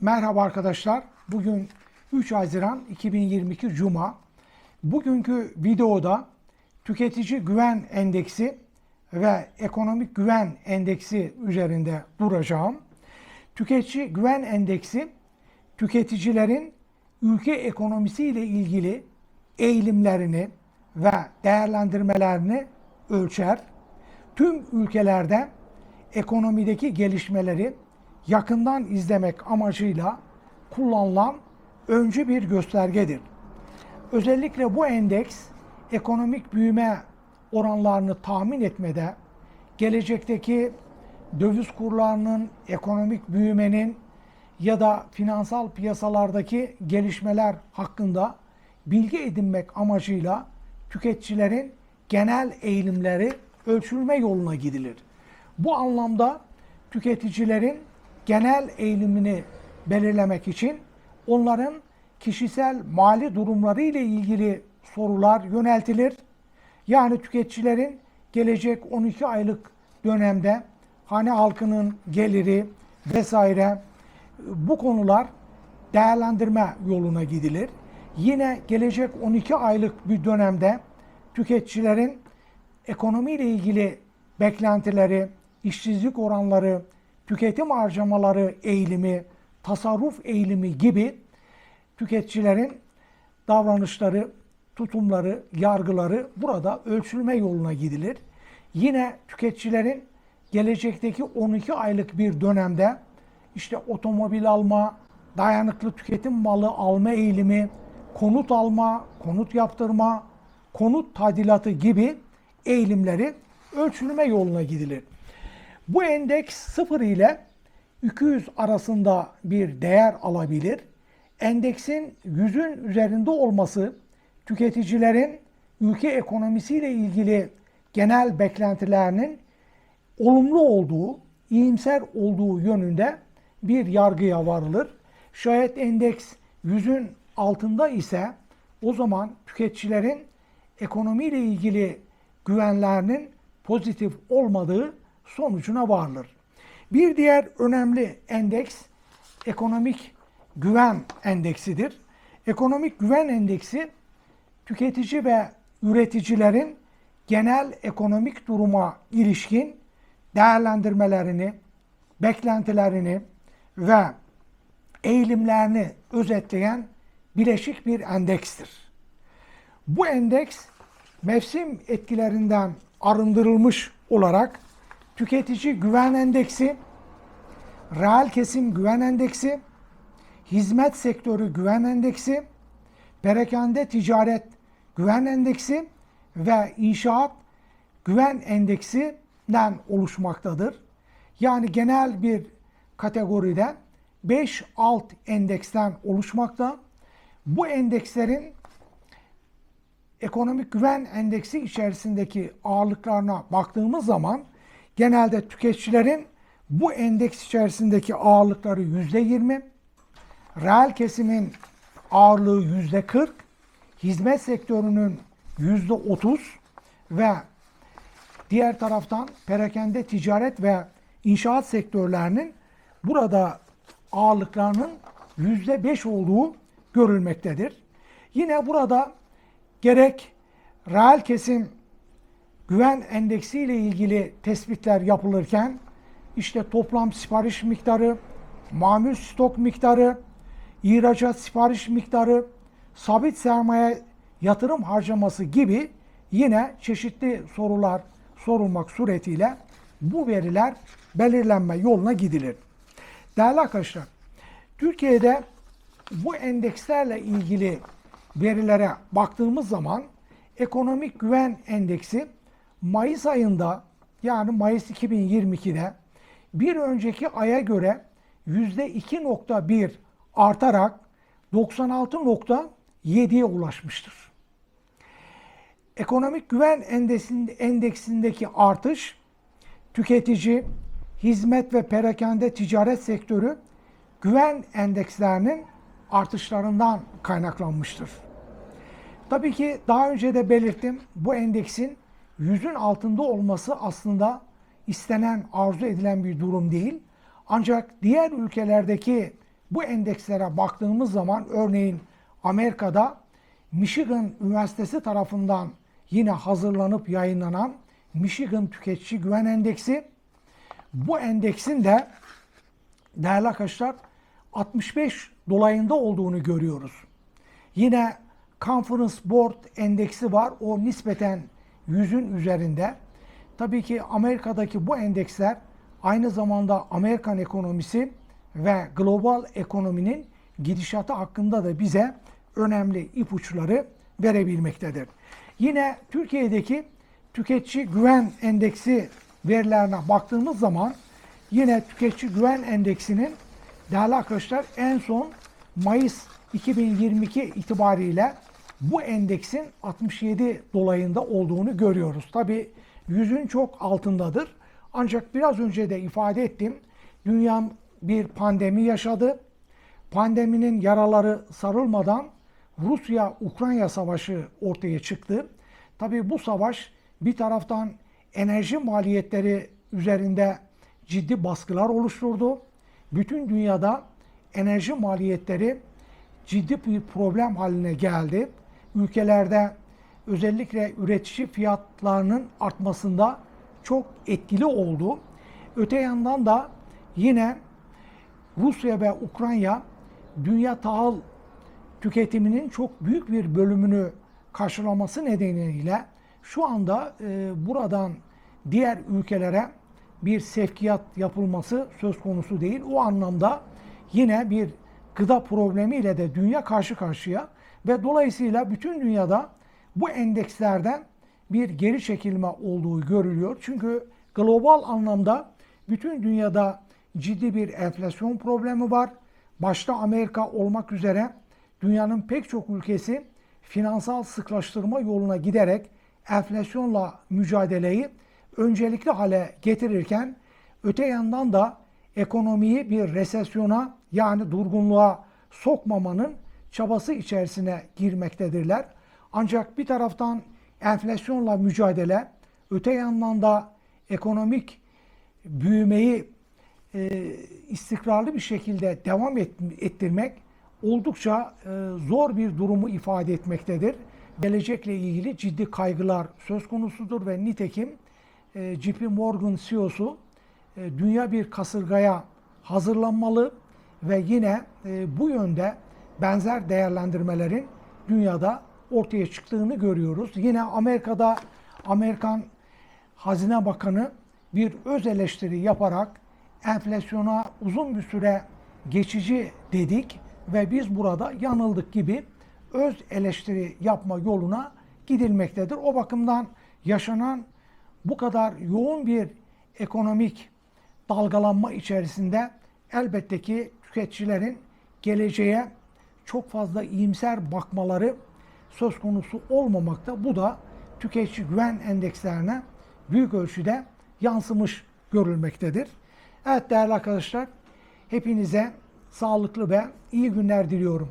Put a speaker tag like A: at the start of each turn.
A: Merhaba arkadaşlar. Bugün 3 Haziran 2022 Cuma. Bugünkü videoda tüketici güven endeksi ve ekonomik güven endeksi üzerinde duracağım. Tüketici güven endeksi tüketicilerin ülke ekonomisiyle ilgili eğilimlerini ve değerlendirmelerini ölçer. Tüm ülkelerde ekonomideki gelişmeleri yakından izlemek amacıyla kullanılan öncü bir göstergedir. Özellikle bu endeks ekonomik büyüme oranlarını tahmin etmede, gelecekteki döviz kurlarının, ekonomik büyümenin ya da finansal piyasalardaki gelişmeler hakkında bilgi edinmek amacıyla tüketicilerin genel eğilimleri ölçülme yoluna gidilir. Bu anlamda tüketicilerin genel eğilimini belirlemek için onların kişisel mali durumları ile ilgili sorular yöneltilir. Yani tüketicilerin gelecek 12 aylık dönemde hane halkının geliri vesaire bu konular değerlendirme yoluna gidilir. Yine gelecek 12 aylık bir dönemde tüketicilerin ekonomiyle ilgili beklentileri, işsizlik oranları, tüketim harcamaları eğilimi, tasarruf eğilimi gibi tüketicilerin davranışları, tutumları, yargıları burada ölçülme yoluna gidilir. Yine tüketicilerin gelecekteki 12 aylık bir dönemde işte otomobil alma, dayanıklı tüketim malı alma eğilimi, konut alma, konut yaptırma, konut tadilatı gibi eğilimleri ölçülme yoluna gidilir. Bu endeks 0 ile 200 arasında bir değer alabilir. Endeksin 100'ün üzerinde olması tüketicilerin ülke ekonomisiyle ilgili genel beklentilerinin olumlu olduğu, iyimser olduğu yönünde bir yargıya varılır. Şayet endeks 100'ün altında ise o zaman tüketicilerin ekonomiyle ilgili güvenlerinin pozitif olmadığı sonucuna varılır. Bir diğer önemli endeks ekonomik güven endeksidir. Ekonomik güven endeksi tüketici ve üreticilerin genel ekonomik duruma ilişkin değerlendirmelerini, beklentilerini ve eğilimlerini özetleyen bileşik bir endekstir. Bu endeks mevsim etkilerinden arındırılmış olarak tüketici güven endeksi, reel kesim güven endeksi, hizmet sektörü güven endeksi, perakende ticaret güven endeksi ve inşaat güven endeksinden oluşmaktadır. Yani genel bir kategoride 5 alt endeksten oluşmakta. Bu endekslerin ekonomik güven endeksi içerisindeki ağırlıklarına baktığımız zaman genelde tüketicilerin bu endeks içerisindeki ağırlıkları yüzde yirmi, reel kesimin ağırlığı yüzde kırk, hizmet sektörünün yüzde otuz ve diğer taraftan perakende ticaret ve inşaat sektörlerinin burada ağırlıklarının yüzde beş olduğu görülmektedir. Yine burada gerek reel kesim güven endeksi ile ilgili tespitler yapılırken işte toplam sipariş miktarı, mamül stok miktarı, ihracat sipariş miktarı, sabit sermaye yatırım harcaması gibi yine çeşitli sorular sorulmak suretiyle bu veriler belirlenme yoluna gidilir. Değerli arkadaşlar, Türkiye'de bu endekslerle ilgili verilere baktığımız zaman ekonomik güven endeksi Mayıs ayında yani Mayıs 2022'de bir önceki aya göre %2.1 artarak 96.7'ye ulaşmıştır. Ekonomik güven endeksindeki artış tüketici, hizmet ve perakende ticaret sektörü güven endekslerinin artışlarından kaynaklanmıştır. Tabii ki daha önce de belirttim bu endeksin yüzün altında olması aslında istenen, arzu edilen bir durum değil. Ancak diğer ülkelerdeki Bu endekslere baktığımız zaman örneğin Amerika'da Michigan Üniversitesi tarafından yine hazırlanıp yayınlanan Michigan Tüketici Güven Endeksi bu endeksin de değerli arkadaşlar 65 dolayında olduğunu görüyoruz. Yine Conference Board endeksi var. O nispeten 100'ün üzerinde. Tabii ki Amerika'daki bu endeksler aynı zamanda Amerikan ekonomisi ve global ekonominin gidişatı hakkında da bize önemli ipuçları verebilmektedir. Yine Türkiye'deki tüketici güven endeksi verilerine baktığımız zaman yine tüketici güven endeksinin değerli arkadaşlar en son Mayıs 2022 itibariyle bu endeksin 67 dolayında olduğunu görüyoruz. Tabi yüzün çok altındadır. Ancak biraz önce de ifade ettim. Dünya bir pandemi yaşadı. Pandeminin yaraları sarılmadan Rusya-Ukrayna savaşı ortaya çıktı. Tabi bu savaş bir taraftan enerji maliyetleri üzerinde ciddi baskılar oluşturdu. Bütün dünyada enerji maliyetleri ciddi bir problem haline geldi. Ülkelerde özellikle üretici fiyatlarının artmasında çok etkili oldu. Öte yandan da yine Rusya ve Ukrayna dünya tahıl tüketiminin çok büyük bir bölümünü karşılaması nedeniyle şu anda e, buradan diğer ülkelere bir sevkiyat yapılması söz konusu değil. O anlamda yine bir gıda problemiyle de dünya karşı karşıya ve dolayısıyla bütün dünyada bu endekslerden bir geri çekilme olduğu görülüyor. Çünkü global anlamda bütün dünyada ciddi bir enflasyon problemi var. Başta Amerika olmak üzere dünyanın pek çok ülkesi finansal sıklaştırma yoluna giderek enflasyonla mücadeleyi öncelikli hale getirirken öte yandan da ekonomiyi bir resesyona yani durgunluğa sokmamanın çabası içerisine girmektedirler. Ancak bir taraftan enflasyonla mücadele, öte yandan da ekonomik büyümeyi e, istikrarlı bir şekilde devam et, ettirmek oldukça e, zor bir durumu ifade etmektedir. Gelecekle ilgili ciddi kaygılar söz konusudur ve nitekim e, JP Morgan CEO'su e, dünya bir kasırgaya hazırlanmalı ve yine e, bu yönde benzer değerlendirmelerin dünyada ortaya çıktığını görüyoruz. Yine Amerika'da Amerikan Hazine Bakanı bir öz eleştiri yaparak enflasyona uzun bir süre geçici dedik ve biz burada yanıldık gibi öz eleştiri yapma yoluna gidilmektedir. O bakımdan yaşanan bu kadar yoğun bir ekonomik dalgalanma içerisinde elbette ki tüketicilerin geleceğe çok fazla iyimser bakmaları söz konusu olmamakta. Bu da tüketici güven endekslerine büyük ölçüde yansımış görülmektedir. Evet değerli arkadaşlar, hepinize sağlıklı ve iyi günler diliyorum.